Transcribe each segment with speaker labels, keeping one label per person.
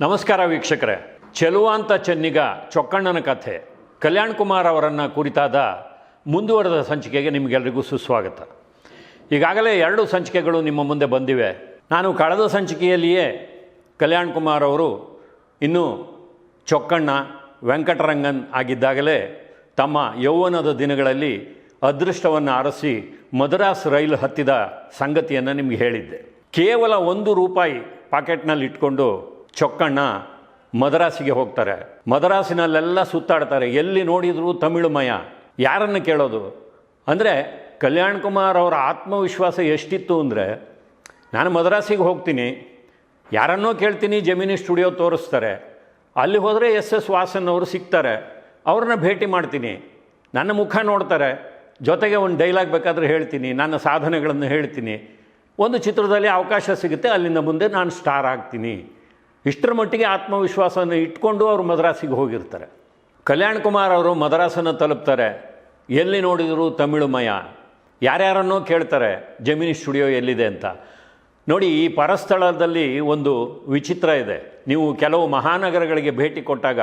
Speaker 1: ನಮಸ್ಕಾರ ವೀಕ್ಷಕರೇ. ಚೆಲುವಾಂತ ಚೆನ್ನಿಗ ಚೊಕ್ಕಣ್ಣನ ಕಥೆ, ಕಲ್ಯಾಣ್ ಕುಮಾರ್ ಅವರನ್ನು ಕುರಿತಾದ ಮುಂದುವರೆದ ಸಂಚಿಕೆಗೆ ನಿಮಗೆಲ್ಲರಿಗೂ ಸುಸ್ವಾಗತ. ಈಗಾಗಲೇ ಎರಡು ಸಂಚಿಕೆಗಳು ನಿಮ್ಮ ಮುಂದೆ ಬಂದಿವೆ. ನಾನು ಕಳೆದ ಸಂಚಿಕೆಯಲ್ಲಿಯೇ ಕಲ್ಯಾಣ್ ಕುಮಾರ್ ಅವರು ಇನ್ನೂ ಚೊಕ್ಕಣ್ಣ, ವೆಂಕಟರಂಗನ್ ಆಗಿದ್ದಾಗಲೇ ತಮ್ಮ ಯೌವನದ ದಿನಗಳಲ್ಲಿ ಅದೃಷ್ಟವನ್ನು ಆರಿಸಿ ಮದ್ರಾಸ್ ರೈಲು ಹತ್ತಿದ ಸಂಗತಿಯನ್ನು ನಿಮಗೆ ಹೇಳಿದ್ದೆ. ಕೇವಲ ಒಂದು ರೂಪಾಯಿ ಪಾಕೆಟ್ನಲ್ಲಿ ಇಟ್ಕೊಂಡು ಚೊಕ್ಕಣ್ಣ ಮದ್ರಾಸಿಗೆ ಹೋಗ್ತಾರೆ. ಮದ್ರಾಸಿನಲ್ಲೆಲ್ಲ ಸುತ್ತಾಡ್ತಾರೆ. ಎಲ್ಲಿ ನೋಡಿದರೂ ತಮಿಳುಮಯ ಯಾರನ್ನು ಕೇಳೋದು? ಅಂದರೆ ಕಲ್ಯಾಣ್ ಕುಮಾರ್ ಅವರ ಆತ್ಮವಿಶ್ವಾಸ ಎಷ್ಟಿತ್ತು ಅಂದರೆ, ನಾನು ಮದ್ರಾಸಿಗೆ ಹೋಗ್ತೀನಿ. ಯಾರನ್ನೋ ಕೇಳ್ತೀನಿ, ಜಮೀನಿ ಸ್ಟುಡಿಯೋ ತೋರಿಸ್ತಾರೆ. ಅಲ್ಲಿ ಹೋದರೆ ಎಸ್ ಎಸ್ ವಾಸನ್ ಅವರು ಸಿಗ್ತಾರೆ. ಅವ್ರನ್ನ ಭೇಟಿ ಮಾಡ್ತೀನಿ. ನನ್ನ ಮುಖ ನೋಡ್ತಾರೆ. ಜೊತೆಗೆ ಒಂದು ಡೈಲಾಗ್ ಬೇಕಾದರೆ ಹೇಳ್ತೀನಿ. ನನ್ನ ಸಾಧನೆಗಳನ್ನು ಹೇಳ್ತೀನಿ. ಒಂದು ಚಿತ್ರದಲ್ಲಿ ಅವಕಾಶ ಸಿಗುತ್ತೆ. ಅಲ್ಲಿಂದ ಮುಂದೆ ನಾನು ಸ್ಟಾರ್ ಆಗ್ತೀನಿ. ಇಷ್ಟರ ಮಟ್ಟಿಗೆ ಆತ್ಮವಿಶ್ವಾಸವನ್ನು ಇಟ್ಕೊಂಡು ಅವರು ಮದ್ರಾಸಿಗೆ ಹೋಗಿರ್ತಾರೆ. ಕಲ್ಯಾಣ್ ಕುಮಾರ್ ಅವರು ಮದ್ರಾಸನ್ನು ತಲುಪ್ತಾರೆ. ಎಲ್ಲಿ ನೋಡಿದರೂ ತಮಿಳುಮಯ. ಯಾರ್ಯಾರನ್ನೋ ಕೇಳ್ತಾರೆ, ಜಮೀನಿ ಸ್ಟುಡಿಯೋ ಎಲ್ಲಿದೆ ಅಂತ. ನೋಡಿ, ಈ ಪರಸ್ಥಳದಲ್ಲಿ ಒಂದು ವಿಚಿತ್ರ ಇದೆ. ನೀವು ಕೆಲವು ಮಹಾನಗರಗಳಿಗೆ ಭೇಟಿ ಕೊಟ್ಟಾಗ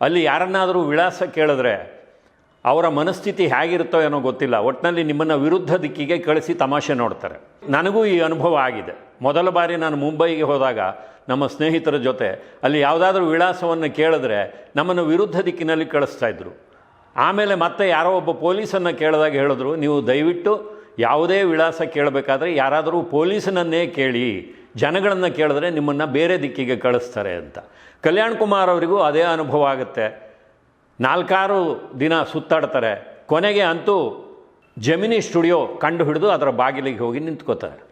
Speaker 1: ಅಲ್ಲಿ ಯಾರನ್ನಾದರೂ ವಿಳಾಸ ಕೇಳಿದ್ರೆ ಅವರ ಮನಸ್ಥಿತಿ ಹೇಗಿರುತ್ತೋ ಏನೋ ಗೊತ್ತಿಲ್ಲ. ಒಟ್ಟಿನಲ್ಲಿ ನಿಮ್ಮನ್ನು ವಿರುದ್ಧ ದಿಕ್ಕಿಗೆ ಕಳಿಸಿ ತಮಾಷೆ ನೋಡ್ತಾರೆ. ನನಗೂ ಈ ಅನುಭವ ಆಗಿದೆ. ಮೊದಲ ಬಾರಿ ನಾನು ಮುಂಬೈಗೆ ಹೋದಾಗ ನಮ್ಮ ಸ್ನೇಹಿತರ ಜೊತೆ ಅಲ್ಲಿ ಯಾವುದಾದ್ರೂ ವಿಳಾಸವನ್ನು ಕೇಳಿದ್ರೆ ನಮ್ಮನ್ನು ವಿರುದ್ಧ ದಿಕ್ಕಿನಲ್ಲಿ ಕಳಿಸ್ತಾ ಇದ್ದರು ಆಮೇಲೆ ಮತ್ತೆ ಯಾರೋ ಒಬ್ಬ ಪೊಲೀಸನ್ನು ಕೇಳಿದಾಗ ಹೇಳಿದ್ರು, ನೀವು ದಯವಿಟ್ಟು ಯಾವುದೇ ವಿಳಾಸ ಕೇಳಬೇಕಾದ್ರೆ ಯಾರಾದರೂ ಪೊಲೀಸನನ್ನೇ ಕೇಳಿ, ಜನಗಳನ್ನು ಕೇಳಿದ್ರೆ ನಿಮ್ಮನ್ನು ಬೇರೆ ದಿಕ್ಕಿಗೆ ಕಳಿಸ್ತಾರೆ ಅಂತ. ಕಲ್ಯಾಣ್ ಕುಮಾರ್ ಅವರಿಗೂ ಅದೇ ಅನುಭವ ಆಗುತ್ತೆ. ನಾಲ್ಕಾರು ದಿನ ಸುತ್ತಾಡ್ತಾರೆ. ಕೊನೆಗೆ ಅಂತೂ ಜಮಿನಿ ಸ್ಟುಡಿಯೋ ಕಂಡು ಹಿಡಿದು ಅದರ ಬಾಗಿಲಿಗೆ ಹೋಗಿ ನಿಂತ್ಕೋತಾರೆ.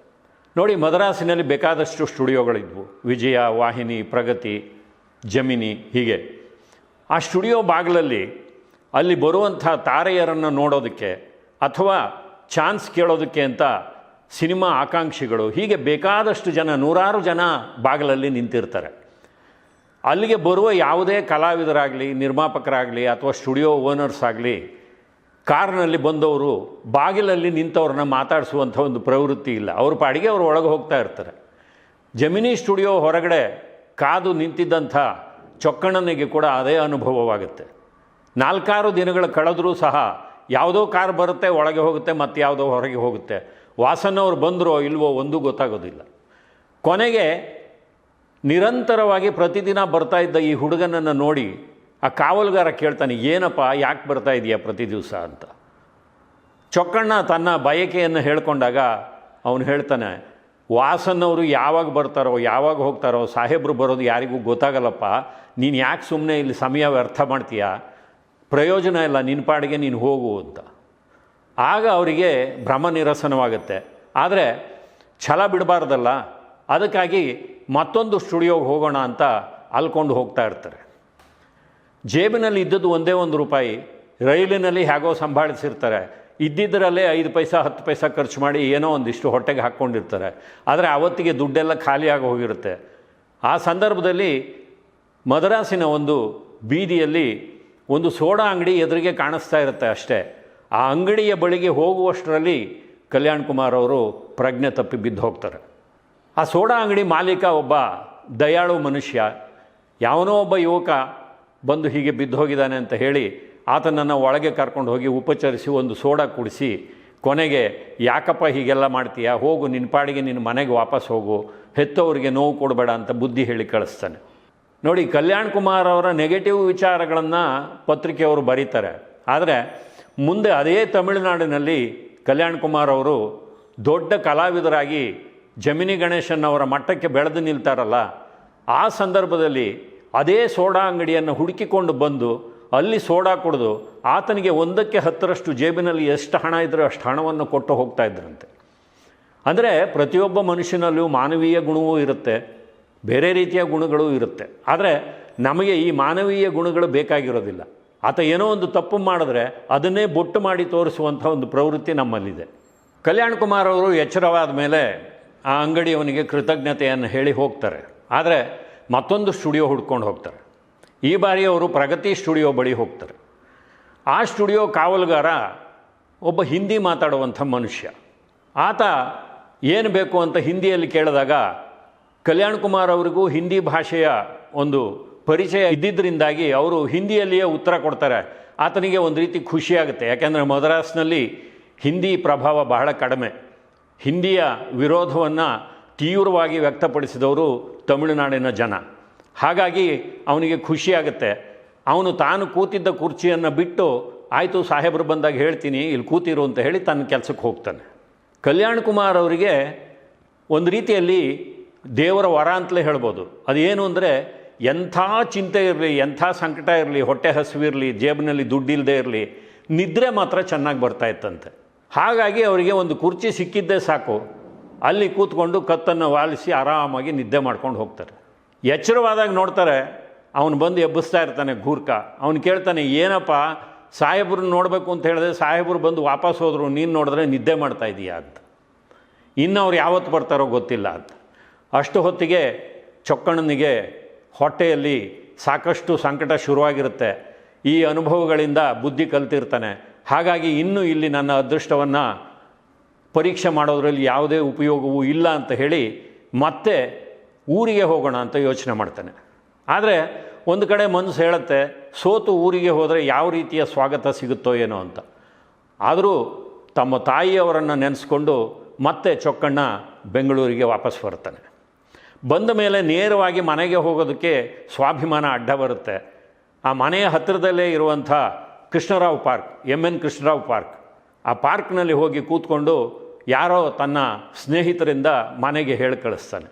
Speaker 1: ನೋಡಿ, ಮದ್ರಾಸಿನಲ್ಲಿ ಬೇಕಾದಷ್ಟು ಸ್ಟುಡಿಯೋಗಳಿದ್ವು. ವಿಜಯ, ವಾಹಿನಿ, ಪ್ರಗತಿ, ಜಮಿನಿ, ಹೀಗೆ. ಆ ಸ್ಟುಡಿಯೋ ಬಾಗಿಲಲ್ಲಿ ಅಲ್ಲಿ ಬರುವಂಥ ತಾರೆಯರನ್ನು ನೋಡೋದಕ್ಕೆ ಅಥವಾ ಚಾನ್ಸ್ ಕೇಳೋದಕ್ಕೆ ಅಂತ ಸಿನಿಮಾ ಆಕಾಂಕ್ಷಿಗಳು, ಹೀಗೆ ಬೇಕಾದಷ್ಟು ಜನ, ನೂರಾರು ಜನ ಬಾಗಿಲಲ್ಲಿ ನಿಂತಿರ್ತಾರೆ. ಅಲ್ಲಿಗೆ ಬರುವ ಯಾವುದೇ ಕಲಾವಿದರಾಗಲಿ, ನಿರ್ಮಾಪಕರಾಗಲಿ ಅಥವಾ ಸ್ಟುಡಿಯೋ ಓನರ್ಸ್ ಆಗಲಿ ಕಾರ್ನಲ್ಲಿ ಬಂದವರು ಬಾಗಿಲಲ್ಲಿ ನಿಂತವ್ರನ್ನ ಮಾತಾಡಿಸುವಂಥ ಒಂದು ಪ್ರವೃತ್ತಿ ಇಲ್ಲ. ಅವ್ರ ಪಾಡಿಗೆ ಅವರು ಒಳಗೆ ಹೋಗ್ತಾ ಇರ್ತಾರೆ. ಜಮಿನಿ ಸ್ಟುಡಿಯೋ ಹೊರಗಡೆ ಕಾದು ನಿಂತಿದ್ದಂಥ ಚೊಕ್ಕಣ್ಣನಿಗೆ ಕೂಡ ಅದೇ ಅನುಭವವಾಗುತ್ತೆ. ನಾಲ್ಕಾರು ದಿನಗಳ ಕಳೆದರೂ ಸಹ ಯಾವುದೋ ಕಾರ್ ಬರುತ್ತೆ, ಒಳಗೆ ಹೋಗುತ್ತೆ ಮತ್ತು ಯಾವುದೋ ಹೊರಗೆ ಹೋಗುತ್ತೆ. ವಾಸನವ್ರು ಬಂದರೋ ಇಲ್ವೋ ಒಂದೂ ಗೊತ್ತಾಗೋದಿಲ್ಲ. ಕೊನೆಗೆ ನಿರಂತರವಾಗಿ ಪ್ರತಿದಿನ ಬರ್ತಾ ಇದ್ದ ಈ ಹುಡುಗನನ್ನು ನೋಡಿ ಆ ಕಾವಲುಗಾರ ಕೇಳ್ತಾನೆ, ಏನಪ್ಪ, ಯಾಕೆ ಬರ್ತಾ ಇದೆಯಾ ಪ್ರತಿ ದಿವಸ ಅಂತ? ಚೊಕ್ಕಣ್ಣ ತನ್ನ ಬಯಕೆಯನ್ನು ಹೇಳ್ಕೊಂಡಾಗ ಅವನು ಹೇಳ್ತಾನೆ, ವಾಸನ್ನವರು ಯಾವಾಗ ಬರ್ತಾರೋ, ಯಾವಾಗ ಹೋಗ್ತಾರೋ, ಸಾಹೇಬರು ಬರೋದು ಯಾರಿಗೂ ಗೊತ್ತಾಗಲ್ಲಪ್ಪ. ನೀನು ಯಾಕೆ ಸುಮ್ಮನೆ ಇಲ್ಲಿ ಸಮಯ ವ್ಯರ್ಥ ಮಾಡ್ತೀಯ? ಪ್ರಯೋಜನ ಇಲ್ಲ ನಿನ್ನ ಪಾಡಿಗೆ ನೀನು ಹೋಗು ಅಂತ. ಆಗ ಅವರಿಗೆ ಭ್ರಮ ನಿರಸನವಾಗುತ್ತೆ. ಆದರೆ ಛಲ ಬಿಡಬಾರ್ದಲ್ಲ, ಅದಕ್ಕಾಗಿ ಮತ್ತೊಂದು ಸ್ಟುಡಿಯೋಗೆ ಹೋಗೋಣ ಅಂತ ಅಲ್ಕೊಂಡು ಹೋಗ್ತಾ ಇರ್ತಾರೆ. ಜೇಬಿನಲ್ಲಿ ಇದ್ದದ್ದು ಒಂದೇ ಒಂದು ರೂಪಾಯಿ, ರೈಲಿನಲ್ಲಿ ಹೇಗೋ ಸಂಭಾಳಿಸಿರ್ತಾರೆ. ಇದ್ದಿದ್ದರಲ್ಲೇ ಐದು ಪೈಸ, ಹತ್ತು ಪೈಸ ಖರ್ಚು ಮಾಡಿ ಏನೋ ಒಂದಿಷ್ಟು ಹೊಟ್ಟೆಗೆ ಹಾಕ್ಕೊಂಡಿರ್ತಾರೆ. ಆದರೆ ಆವತ್ತಿಗೆ ದುಡ್ಡೆಲ್ಲ ಖಾಲಿಯಾಗಿ ಹೋಗಿರುತ್ತೆ. ಆ ಸಂದರ್ಭದಲ್ಲಿ ಮದ್ರಾಸಿನ ಒಂದು ಬೀದಿಯಲ್ಲಿ ಒಂದು ಸೋಡಾ ಅಂಗಡಿ ಎದುರಿಗೆ ಕಾಣಿಸ್ತಾ ಇರುತ್ತೆ ಅಷ್ಟೇ. ಆ ಅಂಗಡಿಯ ಬಳಿಗೆ ಹೋಗುವಷ್ಟರಲ್ಲಿ ಕಲ್ಯಾಣ್ ಕುಮಾರ್ ಅವರು ಪ್ರಜ್ಞೆ ತಪ್ಪಿ ಬಿದ್ದು ಹೋಗ್ತಾರೆ. ಆ ಸೋಡಾ ಅಂಗಡಿ ಮಾಲೀಕ ಒಬ್ಬ ದಯಾಳು ಮನುಷ್ಯ, ಯಾವನೋ ಒಬ್ಬ ಯುವಕ ಬಂದು ಹೀಗೆ ಬಿದ್ದು ಹೋಗಿದ್ದಾನೆ ಅಂತ ಹೇಳಿ ಆತನನ್ನು ಒಳಗೆ ಕರ್ಕೊಂಡು ಹೋಗಿ ಉಪಚರಿಸಿ ಒಂದು ಸೋಡಾ ಕುಡಿಸಿ, ಕೊನೆಗೆ, ಯಾಕಪ್ಪ ಹೀಗೆಲ್ಲ ಮಾಡ್ತೀಯಾ? ಹೋಗು ನಿನ್ನ ಪಾಡಿಗೆ ನಿನ್ನ ಮನೆಗೆ ವಾಪಸ್ ಹೋಗು. ಹೆತ್ತವರಿಗೆ ನೋವು ಕೊಡಬೇಡ ಅಂತ ಬುದ್ಧಿ ಹೇಳಿ ಕಳಿಸ್ತಾನೆ. ನೋಡಿ, ಕಲ್ಯಾಣ್ ಕುಮಾರ್ ಅವರ ನೆಗೆಟಿವ್ ವಿಚಾರಗಳನ್ನು ಪತ್ರಿಕೆಯವರು ಬರೀತಾರೆ. ಆದರೆ, ಮುಂದೆ ಅದೇ ತಮಿಳುನಾಡಿನಲ್ಲಿ ಕಲ್ಯಾಣ್ ಕುಮಾರ್ ಅವರು ದೊಡ್ಡ ಕಲಾವಿದರಾಗಿ ಜಮಿನಿ ಗಣೇಶನ್ ಅವರ ಮಟ್ಟಕ್ಕೆ ಬೆಳೆದು ನಿಲ್ತಾರಲ್ಲ, ಆ ಸಂದರ್ಭದಲ್ಲಿ ಅದೇ ಸೋಡಾ ಅಂಗಡಿಯನ್ನು ಹುಡುಕಿಕೊಂಡು ಬಂದು ಅಲ್ಲಿ ಸೋಡಾ ಕುಡಿದು ಆತನಿಗೆ ಒಂದಕ್ಕೆ ಹತ್ತರಷ್ಟು ಜೇಬಿನಲ್ಲಿ ಎಷ್ಟು ಹಣ ಇದ್ದರೂ ಅಷ್ಟು ಹಣವನ್ನು ಕೊಟ್ಟು ಹೋಗ್ತಾ ಇದ್ರಂತೆ. ಅಂದರೆ ಪ್ರತಿಯೊಬ್ಬ ಮನುಷ್ಯನಲ್ಲೂ ಮಾನವೀಯ ಗುಣವೂ ಇರುತ್ತೆ, ಬೇರೆ ರೀತಿಯ ಗುಣಗಳೂ ಇರುತ್ತೆ. ಆದರೆ ನಮಗೆ ಈ ಮಾನವೀಯ ಗುಣಗಳು ಬೇಕಾಗಿರೋದಿಲ್ಲ. ಆತ ಏನೋ ಒಂದು ತಪ್ಪು ಮಾಡಿದ್ರೆ ಅದನ್ನೇ ಬೊಟ್ಟು ಮಾಡಿ ತೋರಿಸುವಂಥ ಒಂದು ಪ್ರವೃತ್ತಿ ನಮ್ಮಲ್ಲಿದೆ. ಕಲ್ಯಾಣ್ ಕುಮಾರ್ ಅವರು ಎಚ್ಚರವಾದ ಮೇಲೆ ಆ ಅಂಗಡಿಯವನಿಗೆ ಕೃತಜ್ಞತೆಯನ್ನು ಹೇಳಿ ಹೋಗ್ತಾರೆ. ಆದರೆ ಮತ್ತೊಂದು ಸ್ಟುಡಿಯೋ ಹುಡ್ಕೊಂಡು ಹೋಗ್ತಾರೆ. ಈ ಬಾರಿ ಅವರು ಪ್ರಗತಿ ಸ್ಟುಡಿಯೋ ಬಳಿ ಹೋಗ್ತಾರೆ. ಆ ಸ್ಟುಡಿಯೋ ಕಾವಲುಗಾರ ಒಬ್ಬ ಹಿಂದಿ ಮಾತಾಡುವಂಥ ಮನುಷ್ಯ. ಆತ ಏನು ಬೇಕು ಅಂತ ಹಿಂದಿಯಲ್ಲಿ ಕೇಳಿದಾಗ ಕಲ್ಯಾಣ್ ಕುಮಾರ್ ಅವರಿಗೂ ಹಿಂದಿ ಭಾಷೆಯ ಒಂದು ಪರಿಚಯ ಇದ್ದಿದ್ದರಿಂದಾಗಿ ಅವರು ಹಿಂದಿಯಲ್ಲಿಯೇ ಉತ್ತರ ಕೊಡ್ತಾರೆ. ಆತನಿಗೆ ಒಂದು ರೀತಿ ಖುಷಿಯಾಗುತ್ತೆ ಯಾಕೆಂದರೆ ಮದ್ರಾಸ್ನಲ್ಲಿ ಹಿಂದಿ ಪ್ರಭಾವ ಬಹಳ ಕಡಿಮೆ. ಹಿಂದಿಯ ವಿರೋಧವನ್ನು ತೀವ್ರವಾಗಿ ವ್ಯಕ್ತಪಡಿಸಿದವರು ತಮಿಳುನಾಡಿನ ಜನ. ಹಾಗಾಗಿ ಅವನಿಗೆ ಖುಷಿಯಾಗುತ್ತೆ ಅವನು ತಾನು ಕೂತಿದ್ದ ಕುರ್ಚಿಯನ್ನು ಬಿಟ್ಟು, ಆಯಿತು ಸಾಹೇಬರು ಬಂದಾಗ ಹೇಳ್ತೀನಿ, ಇಲ್ಲಿ ಕೂತಿರು ಅಂತ ಹೇಳಿ ತನ್ನ ಕೆಲಸಕ್ಕೆ ಹೋಗ್ತಾನೆ. ಕಲ್ಯಾಣ್ ಕುಮಾರ್ ಅವರಿಗೆ ಒಂದು ರೀತಿಯಲ್ಲಿ ದೇವರ ವರ ಅಂತಲೇ ಹೇಳ್ಬೋದು. ಅದೇನು ಅಂದರೆ, ಎಂಥ ಚಿಂತೆ ಇರಲಿ, ಎಂಥ ಸಂಕಟ ಇರಲಿ, ಹೊಟ್ಟೆ ಹಸಿವಿರಲಿ, ಜೇಬಿನಲ್ಲಿ ದುಡ್ಡಿಲ್ಲದೆ ಇರಲಿ, ನಿದ್ರೆ ಮಾತ್ರ ಚೆನ್ನಾಗಿ ಬರ್ತಾ ಇತ್ತಂತೆ. ಹಾಗಾಗಿ ಅವರಿಗೆ ಒಂದು ಕುರ್ಚಿ ಸಿಕ್ಕಿದ್ದೇ ಸಾಕು. ಅಲ್ಲಿ ಕೂತ್ಕೊಂಡು ಕತ್ತನ್ನು ವಾಲಿಸಿ ಆರಾಮಾಗಿ ನಿದ್ದೆ ಮಾಡ್ಕೊಂಡು ಹೋಗ್ತಾರೆ. ಎಚ್ಚರವಾದಾಗ ನೋಡ್ತಾರೆ, ಅವನು ಬಂದು ಎಬ್ಬಿಸ್ತಾ ಇರ್ತಾನೆ ಗೂರ್ಖ. ಅವನು ಕೇಳ್ತಾನೆ, ಏನಪ್ಪ, ಸಾಹೇಬ್ರನ್ನ ನೋಡಬೇಕು ಅಂತ ಹೇಳಿದ್ರೆ ಸಾಹೇಬರು ಬಂದು ವಾಪಸ್ ಹೋದರು, ನೀನು ನೋಡಿದ್ರೆ ನಿದ್ದೆ ಮಾಡ್ತಾ ಇದೀಯಾ? ಅಂತ. ಇನ್ನು ಅವ್ರು ಯಾವತ್ತು ಬರ್ತಾರೋ ಗೊತ್ತಿಲ್ಲ ಅಂತ. ಅಷ್ಟು ಹೊತ್ತಿಗೆ ಚೊಕ್ಕಣ್ಣನಿಗೆ ಹೊಟ್ಟೆಯಲ್ಲಿ ಸಾಕಷ್ಟು ಸಂಕಟ ಶುರುವಾಗಿರುತ್ತೆ. ಈ ಅನುಭವಗಳಿಂದ ಬುದ್ಧಿ ಕಲ್ತಿರ್ತಾನೆ. ಹಾಗಾಗಿ ಇನ್ನೂ ಇಲ್ಲಿ ನನ್ನ ಅದೃಷ್ಟವನ್ನು ಪರೀಕ್ಷೆ ಮಾಡೋದ್ರಲ್ಲಿ ಯಾವುದೇ ಉಪಯೋಗವೂ ಇಲ್ಲ ಅಂತ ಹೇಳಿ ಮತ್ತೆ ಊರಿಗೆ ಹೋಗೋಣ ಅಂತ ಯೋಚನೆ ಮಾಡ್ತಾನೆ. ಆದರೆ ಒಂದು ಕಡೆ ಮನಸ್ಸು ಹೇಳುತ್ತೆ, ಸೋತು ಊರಿಗೆ ಹೋದರೆ ಯಾವ ರೀತಿಯ ಸ್ವಾಗತ ಸಿಗುತ್ತೋ ಏನೋ ಅಂತ. ಆದರೂ ತಮ್ಮ ತಾಯಿಯವರನ್ನು ನೆನೆಸ್ಕೊಂಡು ಮತ್ತೆ ಚೊಕ್ಕಣ್ಣ ಬೆಂಗಳೂರಿಗೆ ವಾಪಸ್ ಬರ್ತಾನೆ ಬಂದ ಮೇಲೆ ನೇರವಾಗಿ ಮನೆಗೆ ಹೋಗೋದಕ್ಕೆ ಸ್ವಾಭಿಮಾನ ಅಡ್ಡ ಬರುತ್ತೆ. ಆ ಮನೆಯ ಹತ್ತಿರದಲ್ಲೇ ಇರುವಂಥ Krishnarao park M N Krishnarao park. ಆ ಪಾರ್ಕ್ನಲ್ಲಿ ಹೋಗಿ ಕೂತ್ಕೊಂಡು ಯಾರೋ ತನ್ನ ಸ್ನೇಹಿತರಿಂದ ಮನೆಗೆ ಹೇಳಿ ಕಳಿಸ್ತಾನೆ.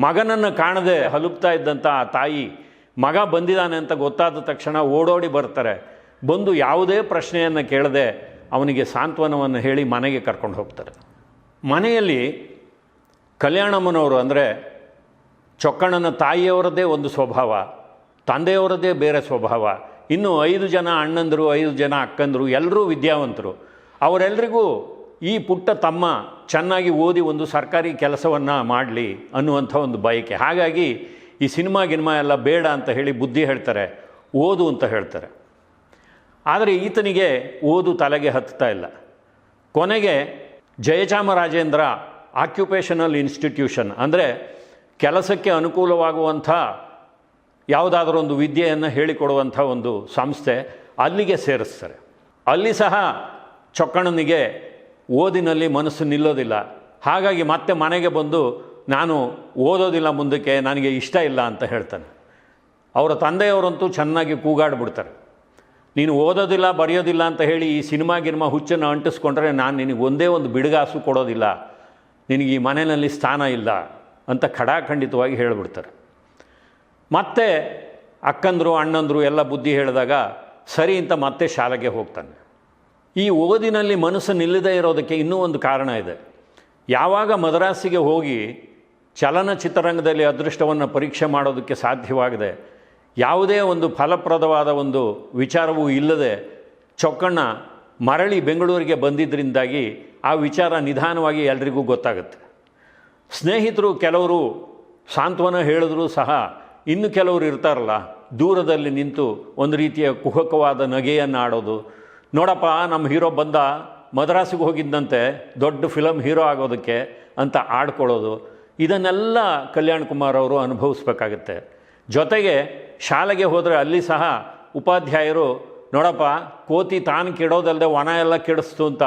Speaker 1: ಮಗನನ್ನು ಕಾಣದೆ ಹಲುಪ್ತಾ ಇದ್ದಂಥ ಆ ತಾಯಿ ಮಗ ಬಂದಿದ್ದಾನೆ ಅಂತ ಗೊತ್ತಾದ ತಕ್ಷಣ ಓಡೋಡಿ ಬರ್ತಾರೆ. ಬಂದು ಯಾವುದೇ ಪ್ರಶ್ನೆಯನ್ನು ಕೇಳದೆ ಅವನಿಗೆ ಸಾಂತ್ವನವನ್ನು ಹೇಳಿ ಮನೆಗೆ ಕರ್ಕೊಂಡು ಹೋಗ್ತಾರೆ. ಮನೆಯಲ್ಲಿ ಕಲ್ಯಾಣಮ್ಮನವರು ಅಂದರೆ ಚೊಕ್ಕಣ್ಣನ ತಾಯಿಯವರದ್ದೇ ಒಂದು ಸ್ವಭಾವ, ತಂದೆಯವರದ್ದೇ ಬೇರೆ ಸ್ವಭಾವ. ಇನ್ನು ಐದು ಜನ ಅಣ್ಣಂದರು, ಐದು ಜನ ಅಕ್ಕಂದರು, ಎಲ್ಲರೂ ವಿದ್ಯಾವಂತರು. ಅವರೆಲ್ಲರಿಗೂ ಈ ಪುಟ್ಟ ತಮ್ಮ ಚೆನ್ನಾಗಿ ಓದಿ ಒಂದು ಸರ್ಕಾರಿ ಕೆಲಸವನ್ನು ಮಾಡಲಿ ಅನ್ನುವಂಥ ಒಂದು ಬಯಕೆ. ಹಾಗಾಗಿ ಈ ಸಿನಿಮಾ ಗಿನ್ಮಾ ಎಲ್ಲ ಬೇಡ ಅಂತ ಹೇಳಿ ಬುದ್ಧಿ ಹೇಳ್ತಾರೆ, ಓದು ಅಂತ ಹೇಳ್ತಾರೆ. ಆದರೆ ಈತನಿಗೆ ಓದು ತಲೆಗೆ ಹತ್ತುತ್ತಾ ಇಲ್ಲ. ಕೊನೆಗೆ ಜಯಚಾಮರಾಜೇಂದ್ರ ಆಕ್ಯುಪೇಷನಲ್ ಇನ್ಸ್ಟಿಟ್ಯೂಷನ್ ಅಂದರೆ ಕೆಲಸಕ್ಕೆ ಅನುಕೂಲವಾಗುವಂಥ ಯಾವುದಾದ್ರೂ ಒಂದು ವಿದ್ಯೆಯನ್ನು ಹೇಳಿಕೊಡುವಂಥ ಒಂದು ಸಂಸ್ಥೆ ಅಲ್ಲಿಗೆ ಸೇರಿಸ್ತಾರೆ. ಅಲ್ಲಿ ಸಹ ಚೊಕ್ಕಣ್ಣನಿಗೆ ಓದಿನಲ್ಲಿ ಮನಸ್ಸು ನಿಲ್ಲೋದಿಲ್ಲ. ಹಾಗಾಗಿ ಮತ್ತೆ ಮನೆಗೆ ಬಂದು ನಾನು ಓದೋದಿಲ್ಲ ಮುಂದಕ್ಕೆ ನನಗೆ ಇಷ್ಟ ಇಲ್ಲ ಅಂತ ಹೇಳ್ತಾನೆ. ಅವರ ತಂದೆಯವರಂತೂ ಚೆನ್ನಾಗಿ ಕೂಗಾಡ್ಬಿಡ್ತಾರೆ. ನೀನು ಓದೋದಿಲ್ಲ, ಬರೆಯೋದಿಲ್ಲ ಅಂತ ಹೇಳಿ ಈ ಸಿನಿಮಾ ಗಿನಿಮಾ ಹುಚ್ಚನ್ನು ಅಂಟಿಸ್ಕೊಂಡ್ರೆ ನಾನು ನಿನಗೆ ಒಂದೇ ಒಂದು ಬಿಡುಗಾಸು ಕೊಡೋದಿಲ್ಲ. ನಿನಗೆ ಈ ಮನೆಯಲ್ಲಿ ಸ್ಥಾನ ಇಲ್ಲ ಅಂತ ಖಡಾಖಂಡಿತವಾಗಿ ಹೇಳಿಬಿಡ್ತಾರೆ. ಮತ್ತೆ ಅಕ್ಕಂದರು, ಅಣ್ಣಂದರು ಎಲ್ಲ ಬುದ್ಧಿ ಹೇಳಿದಾಗ ಸರಿ ಅಂತ ಮತ್ತೆ ಶಾಲೆಗೆ ಹೋಗ್ತಾನೆ. ಈ ಓದಿನಲ್ಲಿ ಮನಸ್ಸು ನಿಲ್ಲದೇ ಇರೋದಕ್ಕೆ ಇನ್ನೂ ಒಂದು ಕಾರಣ ಇದೆ. ಯಾವಾಗ ಮದ್ರಾಸಿಗೆ ಹೋಗಿ ಚಲನಚಿತ್ರರಂಗದಲ್ಲಿ ಅದೃಷ್ಟವನ್ನು ಪರೀಕ್ಷೆ ಮಾಡೋದಕ್ಕೆ ಸಾಧ್ಯವಾಗದೆ, ಯಾವುದೇ ಒಂದು ಫಲಪ್ರದವಾದ ಒಂದು ವಿಚಾರವೂ ಇಲ್ಲದೆ ಚೊಕ್ಕಣ್ಣ ಮರಳಿ ಬೆಂಗಳೂರಿಗೆ ಬಂದಿದ್ದರಿಂದಾಗಿ ಆ ವಿಚಾರ ನಿಧಾನವಾಗಿ ಎಲ್ರಿಗೂ ಗೊತ್ತಾಗುತ್ತೆ. ಸ್ನೇಹಿತರು ಕೆಲವರು ಸಾಂತ್ವನ ಹೇಳಿದ್ರೂ ಸಹ ಇನ್ನು ಕೆಲವರು ಇರ್ತಾರಲ್ಲ, ದೂರದಲ್ಲಿ ನಿಂತು ಒಂದು ರೀತಿಯ ಕುಹಕವಾದ ನಗೆಯನ್ನು ಆಡೋದು ನೋಡಪ್ಪ ನಮ್ಮ ಹೀರೋ ಬಂದ ಮದ್ರಾಸಿಗೆ ಹೋಗಿದ್ದಂತೆ, ದೊಡ್ಡ ಫಿಲಮ್ ಹೀರೋ ಆಗೋದಕ್ಕೆ ಅಂತ ಆಡ್ಕೊಳ್ಳೋದು, ಇದನ್ನೆಲ್ಲ ಕಲ್ಯಾಣ್ ಕುಮಾರ್ ಅವರು ಅನುಭವಿಸ್ಬೇಕಾಗತ್ತೆ. ಜೊತೆಗೆ ಶಾಲೆಗೆ ಹೋದರೆ ಅಲ್ಲಿ ಸಹ ಉಪಾಧ್ಯಾಯರು, ನೋಡಪ್ಪ, ಕೋತಿ ತಾನು ಕೆಡೋದಲ್ಲದೆ ಒಣ ಎಲ್ಲ ಕೆಡಿಸ್ತು ಅಂತ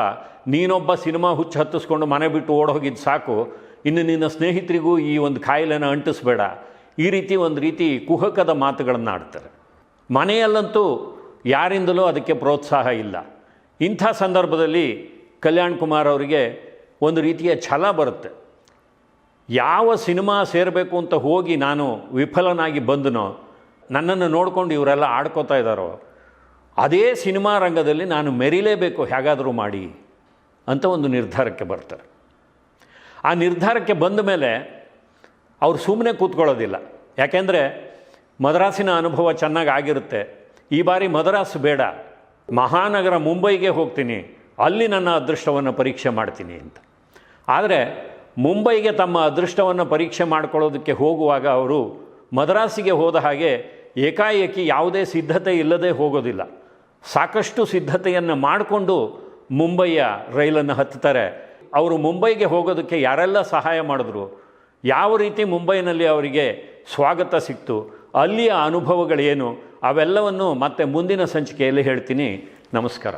Speaker 1: ನೀನೊಬ್ಬ ಸಿನಿಮಾ ಹುಚ್ಚು ಹತ್ತಿಸ್ಕೊಂಡು ಮನೆ ಬಿಟ್ಟು ಓಡೋಗಿದ್ದು ಸಾಕು, ಇನ್ನು ನಿನ್ನ ಸ್ನೇಹಿತರಿಗೂ ಈ ಒಂದು ಕಾಯಿಲೆನ ಅಂಟಿಸ್ಬೇಡ. ಈ ರೀತಿ ಒಂದು ರೀತಿ ಕುಹಕದ ಮಾತುಗಳನ್ನು ಆಡ್ತಾರೆ ಮನೆಯಲ್ಲಂತೂ ಯಾರಿಂದಲೂ ಅದಕ್ಕೆ ಪ್ರೋತ್ಸಾಹ ಇಲ್ಲ. ಇಂಥ ಸಂದರ್ಭದಲ್ಲಿ ಕಲ್ಯಾಣ್ ಕುಮಾರ್ ಅವರಿಗೆ ಒಂದು ರೀತಿಯ ಛಲ ಬರುತ್ತೆ. ಯಾವ ಸಿನಿಮಾ ಸೇರಬೇಕು ಅಂತ ಹೋಗಿ ನಾನು ವಿಫಲನಾಗಿ ಬಂದನೋ, ನನ್ನನ್ನು ನೋಡಿಕೊಂಡು ಇವರೆಲ್ಲ ಆಡ್ಕೋತಾ ಇದ್ದಾರೋ, ಅದೇ ಸಿನಿಮಾ ರಂಗದಲ್ಲಿ ನಾನು ಮೆರಿಲೇಬೇಕು, ಹೇಗಾದರೂ ಮಾಡಿ ಅಂತ ಒಂದು ನಿರ್ಧಾರಕ್ಕೆ ಬರ್ತಾರೆ. ಆ ನಿರ್ಧಾರಕ್ಕೆ ಬಂದ ಮೇಲೆ ಅವರು ಸುಮ್ಮನೆ ಕೂತ್ಕೊಳ್ಳೋದಿಲ್ಲ. ಯಾಕೆಂದರೆ ಮದ್ರಾಸಿನ ಅನುಭವ ಚೆನ್ನಾಗಿ ಆಗಿರುತ್ತೆ. ಈ ಬಾರಿ ಮದ್ರಾಸ್ ಬೇಡ. ಮಹಾನಗರ ಮುಂಬೈಗೆ ಹೋಗ್ತೀನಿ. ಅಲ್ಲಿ ನನ್ನ ಅದೃಷ್ಟವನ್ನು ಪರೀಕ್ಷೆ ಮಾಡ್ತೀನಿ ಅಂತ. ಆದರೆ ಮುಂಬೈಗೆ ತಮ್ಮ ಅದೃಷ್ಟವನ್ನು ಪರೀಕ್ಷೆ ಮಾಡ್ಕೊಳ್ಳೋದಕ್ಕೆ ಹೋಗುವಾಗ ಅವರು ಮದ್ರಾಸಿಗೆ ಹೋದ ಹಾಗೆ ಏಕಾಏಕಿ ಯಾವುದೇ ಸಿದ್ಧತೆ ಇಲ್ಲದೆ ಹೋಗೋದಿಲ್ಲ. ಸಾಕಷ್ಟು ಸಿದ್ಧತೆಯನ್ನು ಮಾಡಿಕೊಂಡು ಮುಂಬೈಯ ರೈಲನ್ನು ಹತ್ತುತ್ತಾರೆ. ಅವರು ಮುಂಬೈಗೆ ಹೋಗೋದಕ್ಕೆ ಯಾರೆಲ್ಲ ಸಹಾಯ ಮಾಡಿದ್ರು? ಯಾವ ರೀತಿ ಮುಂಬೈನಲ್ಲಿ ಅವರಿಗೆ ಸ್ವಾಗತ ಸಿಕ್ತು? ಅಲ್ಲಿಯ ಅನುಭವಗಳೇನು? ಅವೆಲ್ಲವನ್ನು ಮತ್ತೆ ಮುಂದಿನ ಸಂಚಿಕೆಯಲ್ಲಿ ಹೇಳ್ತೀನಿ. ನಮಸ್ಕಾರ.